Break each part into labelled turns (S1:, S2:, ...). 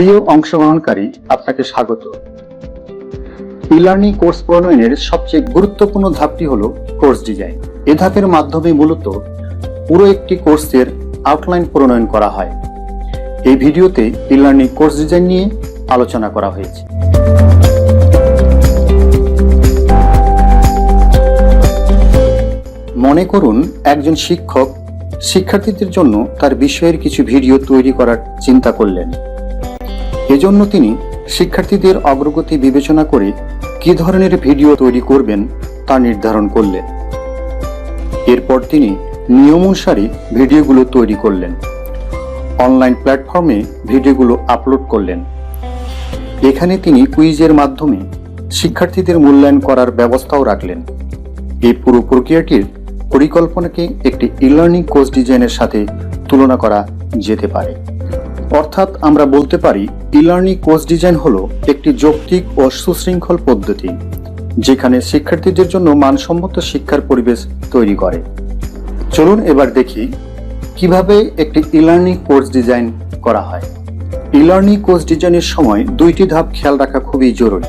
S1: প্রিয় অংশগ্রহণকারী, আপনাকে স্বাগত। ই লার্নিং কোর্স প্রণয়নের সবচেয়ে গুরুত্বপূর্ণ ধাপটি হল কোর্স ডিজাইন এ ধাপের মাধ্যমে মূলত পুরো একটি কোর্সের আউটলাইন প্রণয়ন করা হয়। এই ভিডিওতে ই লার্নিং কোর্স ডিজাইন নিয়ে আলোচনা করা হয়েছে। মনে করুন, একজন শিক্ষক শিক্ষার্থীদের জন্য তার বিষয়ের কিছু ভিডিও তৈরি করার চিন্তা করলেন। এজন্য তিনি শিক্ষার্থীদের অগ্রগতি বিবেচনা করে কি ধরনের ভিডিও তৈরি করবেন তা নির্ধারণ করলেন। এরপর তিনি নিয়ম অনুসারে ভিডিওগুলো তৈরি করলেন। অনলাইন প্ল্যাটফর্মে ভিডিওগুলো আপলোড করলেন। এখানে তিনি কুইজের মাধ্যমে শিক্ষার্থীদের মূল্যায়ন করার ব্যবস্থাও রাখলেন। এই পুরো প্রক্রিয়াটির পরিকল্পনাকে একটি ই লার্নিং কোর্স ডিজাইনের সাথে তুলনা করা যেতে পারে। অর্থাৎ আমরা বলতে পারি ই লার্নিং কোর্স ডিজাইন হলো একটি যৌক্তিক ও সুশৃঙ্খল পদ্ধতি, যেখানে শিক্ষার্থীদের জন্য মানসম্মত শিক্ষার পরিবেশ তৈরি করে। চলুন এবার দেখি কীভাবে একটি ই লার্নিং কোর্স ডিজাইন করা হয়। ই লার্নিং কোর্স ডিজাইনের সময় দুইটি ধাপ খেয়াল রাখা খুবই জরুরি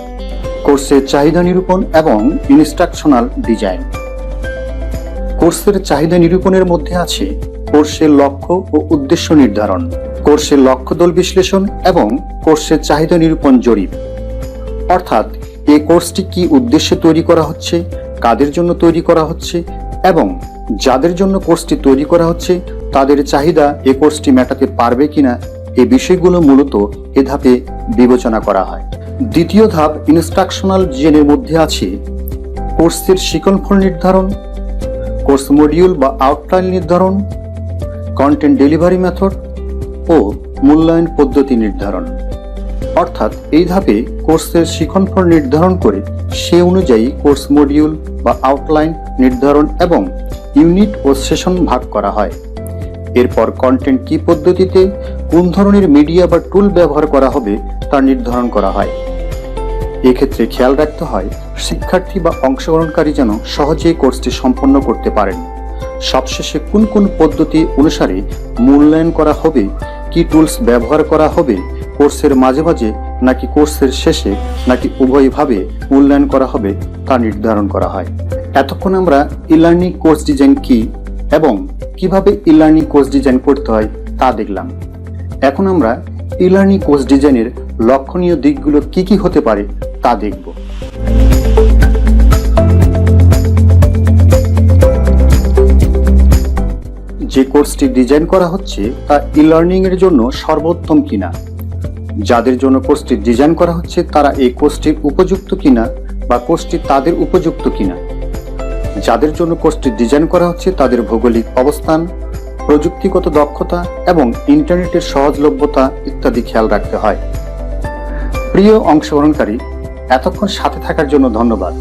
S1: কোর্সের চাহিদা নিরূপণ এবং ইনস্ট্রাকশনাল ডিজাইন কোর্সের চাহিদা নিরূপণের মধ্যে আছে কোর্সের লক্ষ্য ও উদ্দেশ্য নির্ধারণ। কোর্সের লক্ষ্য দল বিশ্লেষণ এবং কোর্সের চাহিদা নিরূপণ জরিপ। অর্থাৎ, এ কোর্সটি কি উদ্দেশ্যে তৈরি করা হচ্ছে, কাদের জন্য তৈরি করা হচ্ছে এবং যাদের জন্য কোর্সটি তৈরি করা হচ্ছে, তাদের চাহিদা এ কোর্সটি মেটাতে পারবে কিনা, এ বিষয়গুলো মূলত এ ধাপে বিবেচনা করা হয়। দ্বিতীয় ধাপ ইনস্ট্রাকশনাল ডিজাইনের মধ্যে আছে কোর্সের শিকনফল নির্ধারণ, কোর্স মডিউল বা আউটলাইন নির্ধারণ, কন্টেন্ট ডেলিভারি মেথড ও মূল্যায়ন পদ্ধতি নির্ধারণ। অর্থাৎ এই ধাপে কোর্সের শিখনফল নির্ধারণ করে সে অনুযায়ী কোর্স মডিউল বা আউটলাইন নির্ধারণ এবং ইউনিট ও সেশন ভাগ করা হয়। এরপর কন্টেন্ট কি পদ্ধতিতে, কোন ধরনের মিডিয়া বা টুল ব্যবহার করা হবে তা নির্ধারণ করা হয়। এক্ষেত্রে খেয়াল রাখতে হয়, শিক্ষার্থী বা অংশগ্রহণকারী যেন সহজেই কোর্সটি সম্পন্ন করতে পারেন। সবশেষে কোন কোন পদ্ধতি অনুসারে মূল্যায়ন করা হবে? কি টুলস ব্যবহার করা হবে? কোর্সের মাঝে মাঝে নাকি কোর্সের শেষে নাকি উভয়ভাবে মূল্যায়ন করা হবে তা নির্ধারণ করা হয়। এতক্ষণ আমরা ই লার্নিং কোর্স ডিজাইন কি এবং কীভাবে ই লার্নিং কোর্স ডিজাইন করতে হয় তা দেখলাম। এখন আমরা ই লার্নিং কোর্স ডিজাইনের লক্ষণীয় দিকগুলো কি কি হতে পারে তা দেখব। যে কোর্সটি ডিজাইন করা হচ্ছে তা ই লার্নিং এর জন্য সর্বোত্তম কিনা? যাদের জন্য কোর্সটি ডিজাইন করা হচ্ছে, তারা এই কোর্সটির উপযুক্ত কিনা বা কোর্সটি তাদের উপযুক্ত কিনা? যাদের জন্য কোর্সটি ডিজাইন করা হচ্ছে, তাদের ভৌগোলিক অবস্থান, প্রযুক্তিগত দক্ষতা এবং ইন্টারনেটের সহজলভ্যতা ইত্যাদি খেয়াল রাখতে হয়। প্রিয় অংশগ্রহণকারী, এতক্ষণ সাথে থাকার জন্য ধন্যবাদ।